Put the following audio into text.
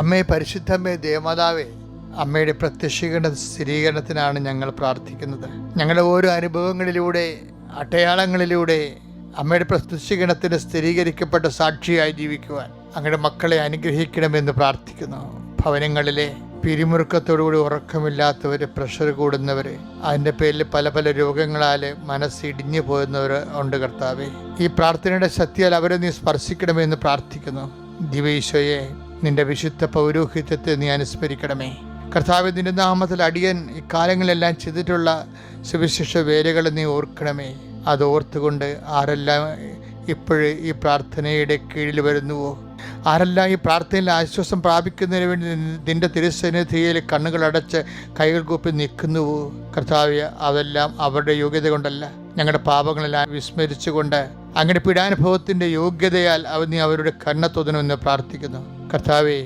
അമ്മേ പരിശുദ്ധമ്മേ ദേവമാതാവേ അമ്മയുടെ പ്രത്യക്ഷീകരണ സ്ഥിരീകരണത്തിനാണ് ഞങ്ങൾ പ്രാർത്ഥിക്കുന്നത്. ഞങ്ങളുടെ ഓരോ അനുഭവങ്ങളിലൂടെ അടയാളങ്ങളിലൂടെ അമ്മയുടെ പ്രത്യക്ഷീകരണത്തിന് സ്ഥിരീകരിക്കപ്പെട്ട സാക്ഷിയായി ജീവിക്കുവാൻ അങ്ങയുടെ മക്കളെ അനുഗ്രഹിക്കണമെന്ന് പ്രാർത്ഥിക്കുന്നു. ഭവനങ്ങളിലെ പിരിമുറുക്കത്തോടുകൂടി ഉറക്കമില്ലാത്തവർ പ്രഷർ കൂടുന്നവർ അതിന്റെ പേരിൽ പല പല രോഗങ്ങളാൽ മനസ്സിടിഞ്ഞു പോകുന്നവർ ഉണ്ട് കർത്താവേ. ഈ പ്രാർത്ഥനയുടെ ശക്തിയാൽ അവരെ നീ സ്പർശിക്കണമെന്ന് പ്രാർത്ഥിക്കുന്നു. ദിവീശോയെ നിന്റെ വിശുദ്ധ പൗരോഹിത്യത്തെ നീ അനുസ്മരിക്കണമേ. കർത്താവ് നിന്റെ നാമത്തിൽ അടിയൻ ഇക്കാലങ്ങളിലെല്ലാം ചെയ്തിട്ടുള്ള സുവിശേഷ വേലകൾ നീ ഓർക്കണമേ. അത് ഓർത്തുകൊണ്ട് ആരെല്ലാം ഇപ്പോഴ് ഈ പ്രാർത്ഥനയുടെ കീഴിൽ വരുന്നുവോ? ആരെല്ലാം ഈ പ്രാർത്ഥനയിൽ ആശ്വാസം പ്രാപിക്കുന്നതിന് വേണ്ടി നിന്റെ തിരുസന്നിധിയിൽ കണ്ണുകളടച്ച് കൈകൾ കൂപ്പി നിൽക്കുന്നുവോ? കർത്താവ് അതെല്ലാം അവരുടെ യോഗ്യത കൊണ്ടല്ല. ഞങ്ങളുടെ പാപങ്ങളെല്ലാം വിസ്മരിച്ചുകൊണ്ട് അങ്ങനെ പീഡാനുഭവത്തിന്റെ യോഗ്യതയാൽ അവ നീ അവരുടെ കണ്ണത്തൊതണമെന്ന് പ്രാർത്ഥിക്കുന്നു. കർത്താവെ